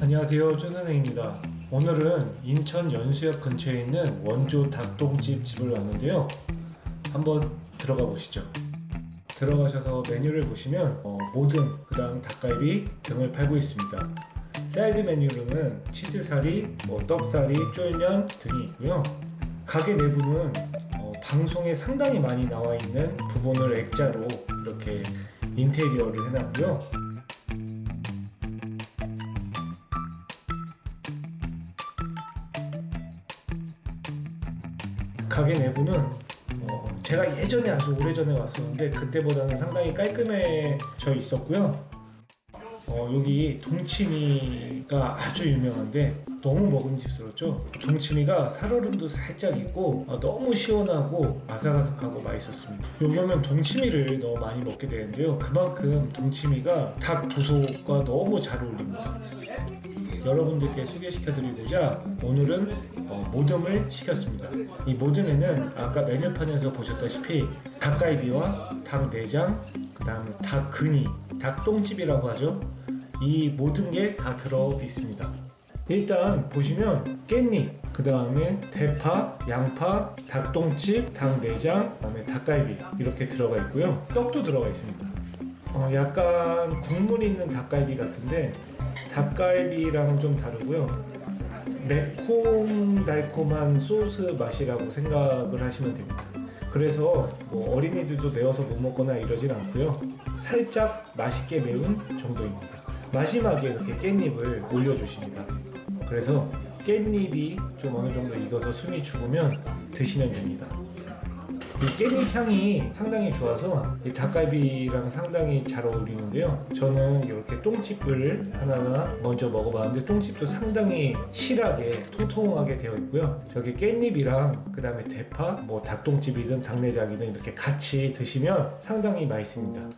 안녕하세요 쭈는행입니다. 오늘은 인천 연수역 근처에 있는 원조 닭똥집 집을 왔는데요. 한번 들어가 보시죠. 들어가셔서 메뉴를 보시면 어, 모든 그 다음 닭갈비 등을 팔고 있습니다. 사이드 메뉴로는 치즈사리, 뭐 떡사리, 쫄면 등이 있고요. 가게 내부는 어, 방송에 상당히 많이 나와 있는 부분을 액자로 이렇게 인테리어를 해놨고요 가게 내부는 어, 제가 예전에 아주 오래전에 왔었는데 그때보다는 상당히 깔끔해져 있었고요. 어, 여기 동치미가 아주 유명한데 너무 먹음직스럽죠. 동치미가 살얼음도 살짝 있고 어, 너무 시원하고 아삭아삭하고 맛있었습니다. 여기 오면 동치미를 너무 많이 먹게 되는데요. 그만큼 동치미가 닭 부속과 너무 잘 어울립니다. 여러분들께 소개시켜드리고자 오늘은 어, 모듬을 시켰습니다. 이 모듬에는 아까 메뉴판에서 보셨다시피 닭갈비와 닭 내장, 그 다음에 닭 근이, 닭 똥집이라고 하죠. 이 모든 게 다 들어 있습니다. 일단 보시면 깻잎, 그 다음에 대파, 양파, 닭 똥집, 닭 내장, 그 다음에 닭갈비 이렇게 들어가 있고요. 떡도 들어가 있습니다. 어, 약간 국물 있는 닭갈비 같은데 닭갈비랑은 좀 다르고요. 매콤달콤한 소스 맛이라고 생각을 하시면 됩니다. 그래서 뭐 어린이들도 매워서 못 먹거나 이러진 않고요. 살짝 맛있게 매운 정도입니다. 마지막에 이렇게 깻잎을 올려주십니다. 그래서 깻잎이 좀 어느 정도 익어서 숨이 죽으면 드시면 됩니다. 이 깻잎 향이 상당히 좋아서 이 닭갈비랑 상당히 잘 어울리는데요. 저는 이렇게 똥집을 하나 먼저 먹어봤는데 똥집도 상당히 실하게 통통하게 되어 있고요. 저기 깻잎이랑 그 다음에 대파, 뭐 닭똥집이든 닭내장이든 이렇게 같이 드시면 상당히 맛있습니다.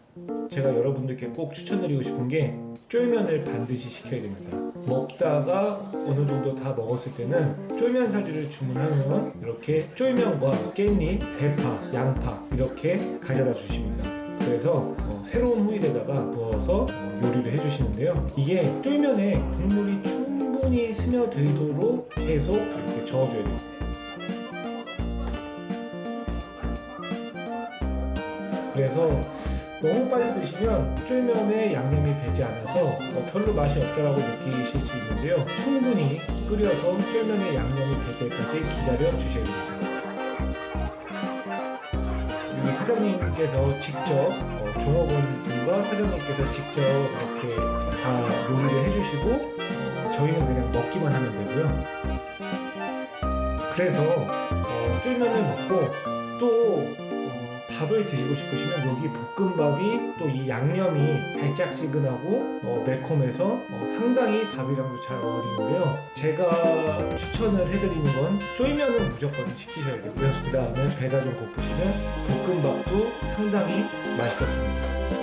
제가 여러분들께 꼭 추천드리고 싶은 게 쫄면을 반드시 시켜야 됩니다. 먹다가 어느 정도 다 먹었을 때는 쫄면 사리를 주문하면 이렇게 쫄면과 깻잎, 대파, 양파 이렇게 가져다 주십니다. 그래서 어, 새로운 호일에다가 부어서 어, 요리를 해주시는데요. 이게 쫄면에 국물이 충분히 스며들도록 계속 이렇게 저어줘야 됩니다. 그래서 너무 빨리 드시면 쫄면에 양념이 배지 않아서 어, 별로 맛이 없다라고 느끼실 수 있는데요. 충분히 끓여서 쫄면에 양념이 배 때까지 기다려 주셔야 됩니다. 사장님께서 직접 어, 종업원 분과 사장님께서 직접 이렇게 다 요리를 해주시고 어, 저희는 그냥 먹기만 하면 되고요. 그래서 어, 쫄면을 먹고 또 어, 밥을 드시고 싶으시면 여기 볶음밥이 또 이 양념이 달짝지근하고 어, 매콤해서 어, 상당히 밥이랑도 잘 어울리는데요. 제가 추천을 해드리는 건 쫄면은 무조건 시키셔야 되고요. 그 다음에 배가 좀 고프시면 볶음밥도 상당히 맛있었습니다.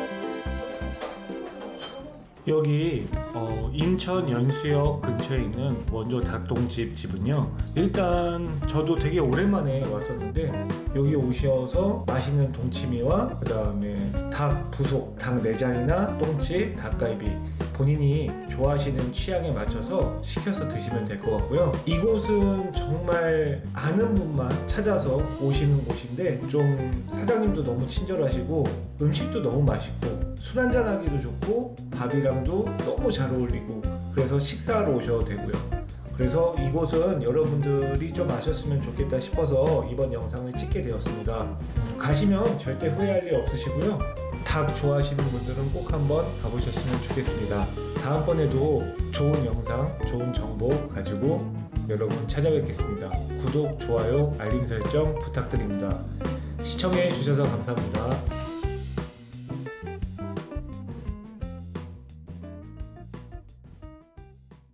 여기 어, 인천 연수역 근처에 있는 원조 닭똥집 집은요 일단 저도 되게 오랜만에 왔었는데 여기 오셔서 맛있는 동치미와 그 다음에 닭 부속 닭 내장이나 똥집 닭갈비 본인이 좋아하시는 취향에 맞춰서 시켜서 드시면 될 것 같고요. 이곳은 정말 아는 분만 찾아서 오시는 곳인데 좀 사장님도 너무 친절하시고 음식도 너무 맛있고 술 한잔 하기도 좋고 밥이랑도 너무 잘 어울리고 그래서 식사하러 오셔도 되고요. 그래서 이곳은 여러분들이 좀 아셨으면 좋겠다 싶어서 이번 영상을 찍게 되었습니다. 가시면 절대 후회할 일 없으시고요. 닭 좋아하시는 분들은 꼭 한번 가보셨으면 좋겠습니다. 다음번에도 좋은 영상, 좋은 정보 가지고 여러분 찾아뵙겠습니다. 구독, 좋아요, 알림 설정 부탁드립니다. 시청해 주셔서 감사합니다.